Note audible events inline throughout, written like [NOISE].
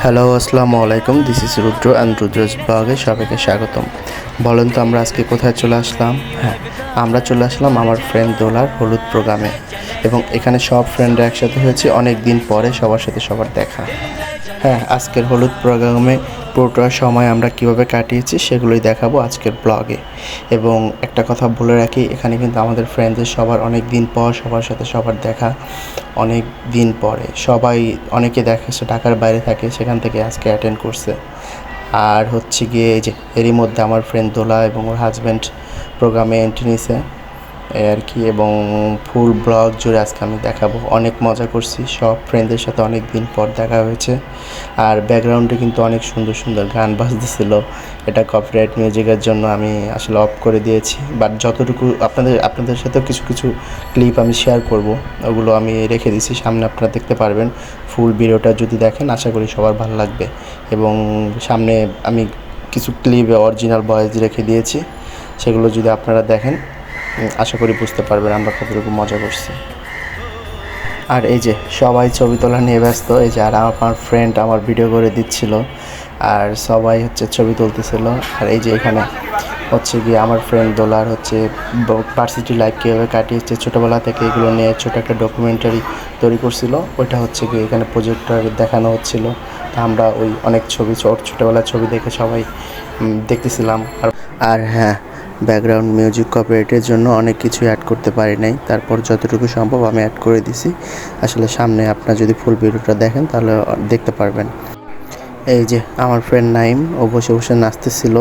Hello আসসালামু আলাইকুম। This is Rudra and Rudra's ব্লগে সবাইকে স্বাগতম। বলেন তো, আমরা আজকে কোথায় চলে আসলাম? হ্যাঁ আমরা চলে আসলাম আমার ফ্রেন্ড দোলার হলুদ প্রোগ্রামে এবং এখানে সব ফ্রেন্ডরা একসাথে হয়েছে অনেক দিন পরে সবার সাথে সবার দেখা। হ্যাঁ আজকের হলুদ প্রোগ্রামে পুরোটা সময় আমরা কীভাবে কাটিয়েছি সেগুলোই দেখাবো আজকের ব্লগে। এবং একটা কথা বলে রাখি, এখানে কিন্তু আমাদের ফ্রেন্ডদের সবার অনেক দিন পর সবার সাথে সবার দেখা, অনেক দিন পরে। সবাই, অনেকে দেখেছে ঢাকার বাইরে থাকে, সেখান থেকে আজকে অ্যাটেন্ড করছে। আর হচ্ছে গিয়ে যে, এরই মধ্যে আমার ফ্রেন্ড দোলা এবং ওর হাজব্যান্ড প্রোগ্রামে এন্ট্রি নিছে। আর কি এবং ফুল ব্লগ জুড়ে আজকে আমি দেখাবো। অনেক মজা করছি, সব ফ্রেন্ডদের সাথে অনেক দিন পর দেখা হয়েছে। আর ব্যাকগ্রাউন্ডে কিন্তু অনেক সুন্দর সুন্দর গান বাজতেছিল। এটা কপিরাইট মিউজিকের জন্য আমি আসলে অফ করে দিয়েছি। বাট যতটুকু আপনাদের আপনাদের সাথেও কিছু কিছু ক্লিপ আমি শেয়ার করব, ওগুলো আমি রেখে দিছি সামনে আপনারা দেখতে পারবেন, ফুল ভিডিওটা যদি দেখেন, আশা করি সবার ভালো লাগবে। এবং সামনে আমি কিছু ক্লিপ অরিজিনাল ভয়েস রেখে দিয়েছি। সেগুলো যদি আপনারা দেখেন আশা করি বুঝতে পারবেন আমরা কতটুকু মজা করছি। আর এই যে সবাই ছবি তোলা নিয়ে ব্যস্ত, এই যে আর আমার ফ্রেন্ড আমার ভিডিও করে দিচ্ছিল, আর সবাই হচ্ছে ছবি তুলতেছিল। আর এই যে এখানে হচ্ছে গিয়ে আমার ফ্রেন্ড দোলার হচ্ছে ভার্সিটি লাইফ কীভাবে কাটিয়েছে, ছোটোবেলা থেকে এগুলো নিয়ে ছোটো একটা ডকুমেন্টারি তৈরি করছিল। ওইটা হচ্ছে গিয়ে এখানে প্রজেক্টর দেখানো হচ্ছিল। তা আমরা ওই অনেক ছবি, ছোট ছোটোবেলার ছবি দেখে সবাই দেখতেছিলাম। আর আর হ্যাঁ ব্যাকগ্রাউন্ড মিউজিক কপিরাইটের জন্য অনেক কিছু অ্যাড করতে পারি নাই। তারপর যতটুকু সম্ভব আমি অ্যাড করে দিছি। আসলে সামনে আপনার যদি ফুল ভিডিওটা দেখেন, তাহলে দেখতে পারবেন। এই যে আমার ফ্রেন্ড নাইম, ও বসে বসে নাচতেছিল।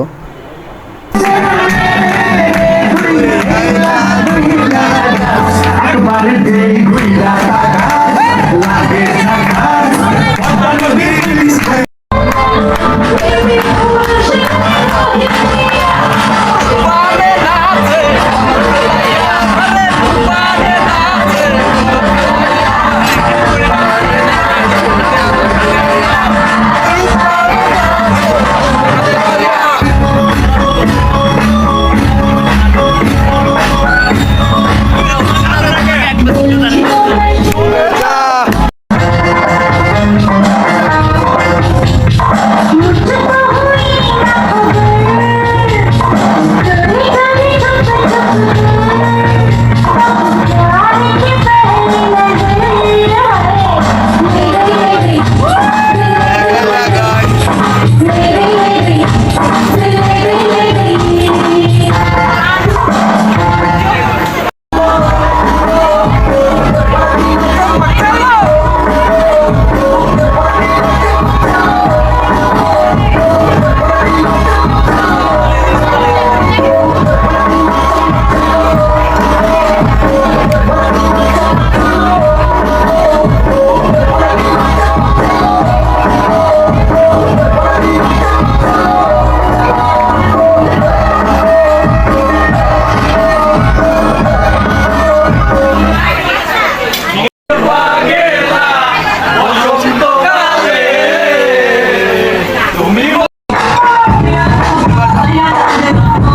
Não, não, não.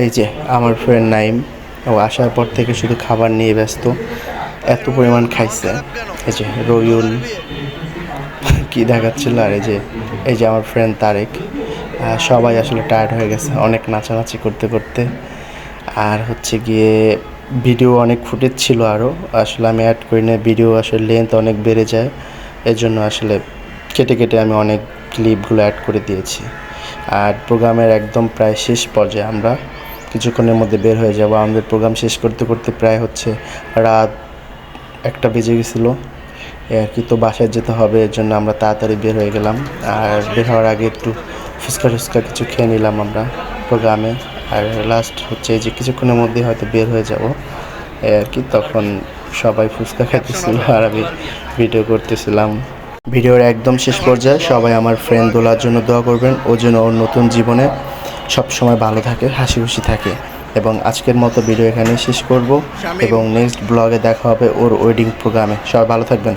এই যে আমার ফ্রেন্ড নাইম ও আসার পর থেকে শুধু খাবার নিয়ে ব্যস্ত, এত পরিমাণ খাইছে। এই যে রয়ুন [LAUGHS] কী দেখাচ্ছিল, আর এই যে এই যে আমার ফ্রেন্ড তারেক সবাই আসলে টায়ার্ড হয়ে গেছে, অনেক নাচানাচি করতে করতে। আর হচ্ছে গিয়ে ভিডিও অনেক ফুটেজ ছিল আরও আসলে আমি অ্যাড করি না ভিডিও আসলে লেন্থ অনেক বেড়ে যায়। এর জন্য আসলে কেটে কেটে আমি অনেক ক্লিপগুলো অ্যাড করে দিয়েছি। আর প্রোগ্রামের একদম প্রায় শেষ পর্যায়ে আমরা। কিছুক্ষণের মধ্যে বের হয়ে যাব। আমাদের প্রোগ্রাম শেষ করতে করতে প্রায় হচ্ছে রাত একটা বেজে গেছিল। আর কি, তো বাসায় যেতে হবে এর জন্য আমরা তাড়াতাড়ি বের হয়ে গেলাম। আর বের হওয়ার আগে একটু ফুচকা টুচকা কিছু খেয়ে নিলাম আমরা প্রোগ্রামে আর লাস্ট হচ্ছে যে কিছুক্ষণের মধ্যে হয়তো বের হয়ে যাব। এই আর কি তখন সবাই ফুচকা খাইতেছিল আর আমি ভিডিও করতেছিলাম। ভিডিওর একদম শেষ পর্যায়ে সবাই আমার ফ্রেন্ড দোলার জন্য দোয়া করবেন ও যেন ওর নতুন জীবনে সবসময় ভালো থাকে হাসি খুশি থাকে। এবং আজকের মতো ভিডিও এখানে শেষ করব এবং নেক্সট ব্লগে দেখা হবে ওর ওয়েডিং প্রোগ্রামে সবাই ভালো থাকবেন।